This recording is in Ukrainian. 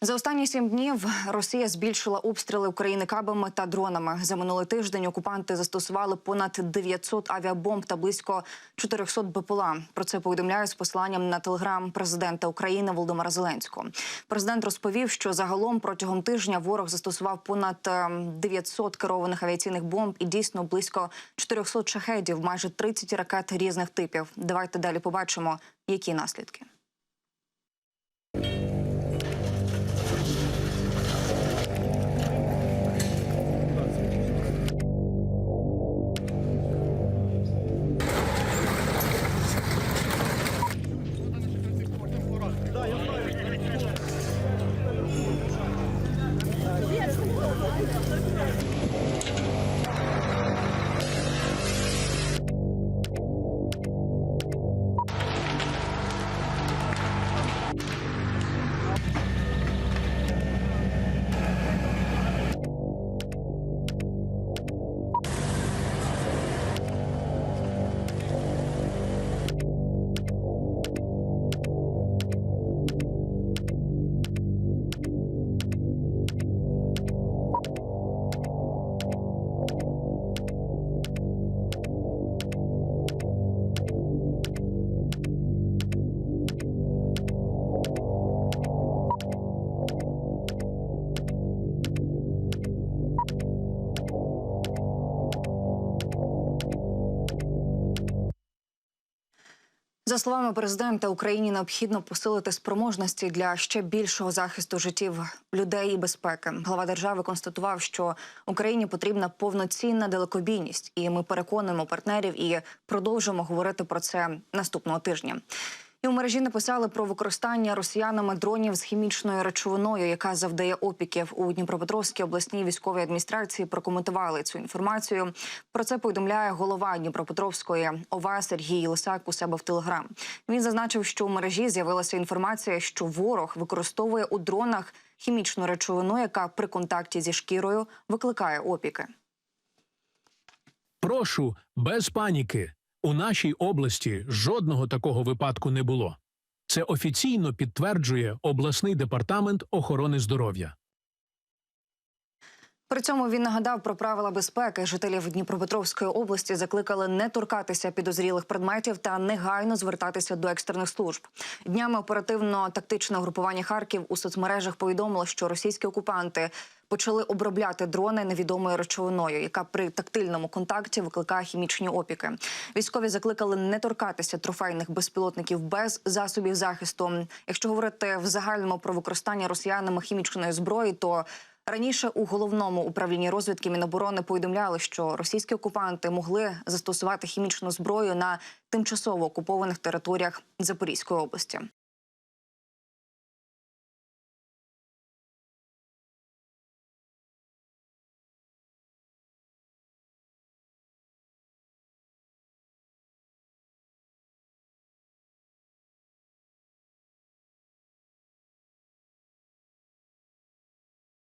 За останні сім днів Росія збільшила обстріли України кабами та дронами. За минулий тиждень окупанти застосували понад 900 авіабомб та близько 400 БПЛА. Про це повідомляє з посиланням на телеграм президента України Володимира Зеленського. Президент розповів, що загалом протягом тижня ворог застосував понад е, 900 керованих авіаційних бомб і дійсно близько 400 шахедів, майже 30 ракет різних типів. Давайте далі побачимо, які наслідки. За словами президента, Україні необхідно посилити спроможності для ще більшого захисту життів людей і безпеки. Глава держави констатував, що Україні потрібна повноцінна далекобійність, і ми переконуємо партнерів і продовжимо говорити про це наступного тижня. І у мережі написали про використання росіянами дронів з хімічною речовиною, яка завдає опіків у Дніпропетровській обласній військовій адміністрації. Прокоментували цю інформацію. Про це повідомляє голова Дніпропетровської ОВА Сергій Лисак у себе в Телеграм. Він зазначив, що у мережі з'явилася інформація, що ворог використовує у дронах хімічну речовину, яка при контакті зі шкірою викликає опіки. Прошу, без паніки. У нашій області жодного такого випадку не було. Це офіційно підтверджує обласний департамент охорони здоров'я. При цьому він нагадав про правила безпеки. Жителів Дніпропетровської області закликали не торкатися підозрілих предметів та негайно звертатися до екстрених служб. Днями оперативно-тактичне групування Харків у соцмережах повідомило, що російські окупанти почали обробляти дрони невідомою речовиною, яка при тактильному контакті викликає хімічні опіки. Військові закликали не торкатися трофейних безпілотників без засобів захисту. Якщо говорити в загальному про використання росіянами хімічної зброї, то Раніше у головному управлінні розвідки Міноборони повідомляли, що російські окупанти могли застосувати хімічну зброю на тимчасово окупованих територіях Запорізької області.